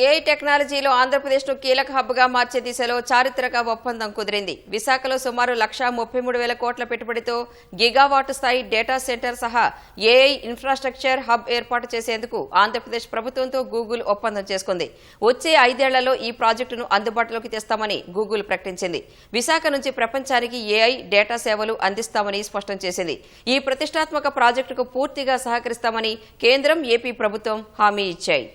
AI టెక్నాలజీలో ఆంధ్రప్రదేశ్ను కీలక హబ్గా మార్చే దిశలో చారిత్రక ఒప్పందం కుదిరింది. విశాఖలో సుమారు లక్షా ముప్పై మూడు వేల కోట్ల పెట్టుబడితో గిగావాట్ స్థాయి డేటా సెంటర్ సహా ఏఐ ఇన్ఫ్రాస్ట్రక్చర్ హబ్ ఏర్పాటు చేసేందుకు ఆంధ్రప్రదేశ్ ప్రభుత్వంతో గూగుల్ ఒప్పందం చేసుకుంది. వచ్చే ఐదేళ్ళలో ఈ ప్రాజెక్టును అందుబాటులోకి తెస్తామని గూగుల్ ప్రకటించింది. విశాఖ నుంచి ప్రపంచానికి ఏఐ డేటా సేవలు అందిస్తామని స్పష్టం చేసింది. ఈ ప్రతిష్టాత్మక ప్రాజెక్టుకు పూర్తిగా సహకరిస్తామని కేంద్రం ఏపీ ప్రభుత్వం హామీ ఇచ్చాయి.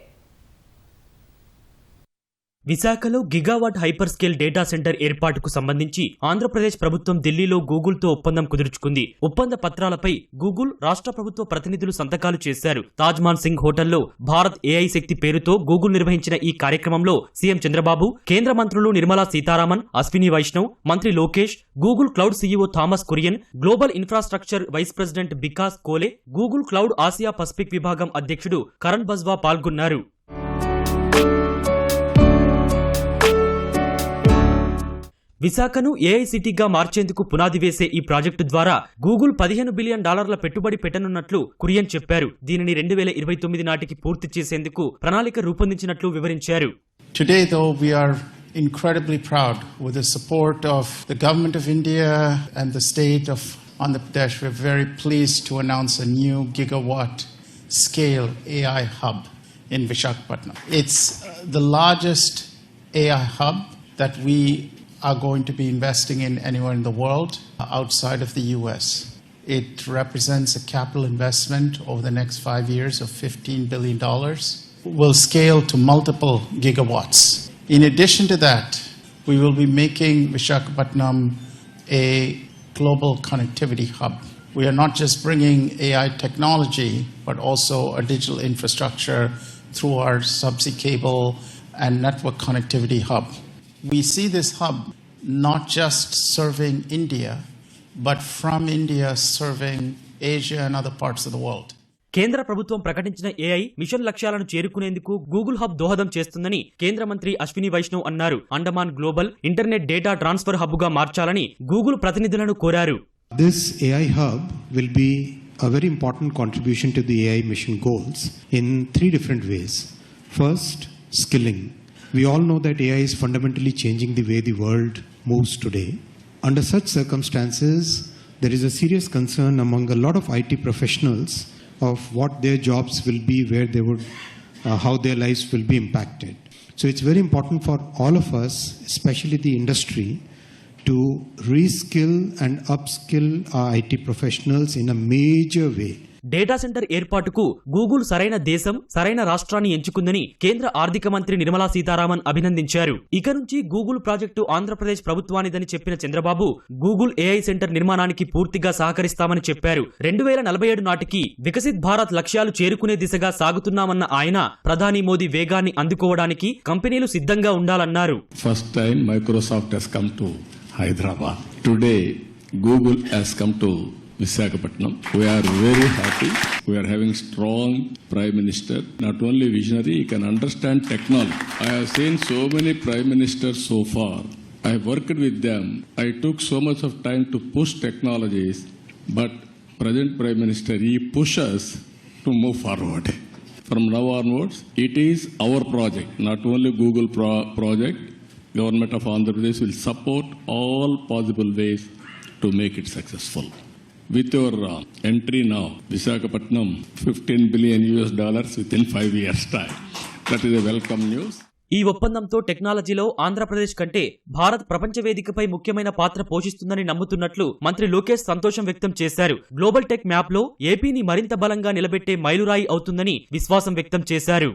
విశాఖలో gigawatt hyperscale data centre ఏర్పాటుకు సంబంధించి ఆంధ్రప్రదేశ్ ప్రభుత్వం ఢిల్లీలో గూగుల్తో ఒప్పందం కుదుర్చుకుంది. ఒప్పంద పత్రాలపై గూగుల్ రాష్ట్ర ప్రభుత్వ ప్రతినిధులు సంతకాలు చేశారు. తాజ్మాన్ సింగ్ హోటల్లో భారత్ ఏఐ శక్తి పేరుతో గూగుల్ నిర్వహించిన ఈ కార్యక్రమంలో సీఎం చంద్రబాబు కేంద్ర మంత్రులు నిర్మలా సీతారామన్ అశ్విని వైష్ణవ్ మంత్రి Lokesh Google Cloud CEO Thomas Kurian global infrastructure vice president Bikas Koley Google Cloud Asia Pacific విభాగం అధ్యక్షుడు కరణ్ బజ్వా పాల్గొన్నారు. విశాఖను ఏఐ సిటీగా మార్చేందుకు పునాది వేసే ఈ ప్రాజెక్టు ద్వారా గూగుల్ పదిహేను బిలియన్ డాలర్ల పెట్టుబడి పెట్టనున్నట్లు కురియన్ చెప్పారు దీనిని రెండు వేల ఇరవై తొమ్మిది నాటికి పూర్తి చేసేందుకు ప్రణాళిక రూపొందించినట్లు వివరించారు Today, though, we are incredibly proud with the support of the Government of India and the state of Andhra Pradesh. We're very pleased to announce a new gigawatt scale AI hub in Vishakhapatnam. It's the largest AI hub that we are going to be investing in anywhere in the world outside of the US. It represents a capital investment over the next five years of $15 billion. Will scale to multiple gigawatts. In addition to that, we will be making Vishakhapatnam a global connectivity hub. We are not just bringing AI technology, but also a digital infrastructure through our subsea cable and network connectivity hub. we see this hub not just serving India, but from India serving Asia and other parts of the world. కేంద్ర ప్రభుత్వం ప్రకటించిన AI machine లక్ష్యాలను చేరుకునేందుకు Google hub దోహదం చేస్తుందని కేంద్ర మంత్రి అశ్విని వైష్ణవ్ అన్నారు. Andaman global internet data transfer హబ్గా మార్చాలని గూగుల్ ప్రతినిధులను కోరారు. This AI hub will be a very important contribution to the AI mission goals in three different ways first skilling We all know that AI is fundamentally changing the way the world moves today. Under such circumstances, there is a serious concern among a lot of IT professionals of what their jobs will be, where they would, uh, how their lives will be impacted. So it's very important for all of us, especially the industry, to reskill and upskill our IT professionals in a major way. Data centre ఏర్పాటుకు Google సరైన దేశం సరైన రాష్ట్రాన్ని ఎంచుకుందని కేంద్ర ఆర్థిక మంత్రి నిర్మలా సీతారామన్ అభినందించారు. ఇక నుంచి గూగుల్ ప్రాజెక్టు ఆంధ్రప్రదేశ్ ప్రభుత్వానిదని చెప్పిన చంద్రబాబు గూగుల్ ఏఐ సెంటర్ నిర్మాణానికి పూర్తిగా సహకరిస్తామని చెప్పారు. రెండు వేల నలభై ఏడు నాటికి వికసిత్ భారత్ లక్ష్యాలు చేరుకునే దిశగా సాగుతున్నామన్న ఆయన ప్రధాని మోదీ వేగాన్ని అందుకోవడానికి కంపెనీలు సిద్ధంగా ఉండాలన్నారు. First time Microsoft has come to come to Visakhapatnam. We are very happy. We are having strong Prime Minister, not only visionary, he can understand technology. I have seen so many Prime Ministers so far. I worked with them. I took so much of time to push technologies, but present Prime Minister, he pushes to move forward. From now onwards, it is our project, not only Google pro- project. Government of Andhra Pradesh will support all possible ways to make it successful. With your uh, entry now, Visakhapatnam, 15 billion US dollars within five years' time. That is a welcome news. ఈ ఒప్పందంతో టెక్నాలజీలో ఆంధ్రప్రదేశ్ కంటే భారత్ ప్రపంచ వేదికపై ముఖ్యమైన పాత్ర పోషిస్తుందని నమ్ముతున్నట్లు మంత్రి లోకేష్ సంతోషం వ్యక్తం చేశారు గ్లోబల్ టెక్ మ్యాప్లో ఏపీని మరింత బలంగా నిలబెట్టే మైలురాయి అవుతుందని విశ్వాసం వ్యక్తం చేశారు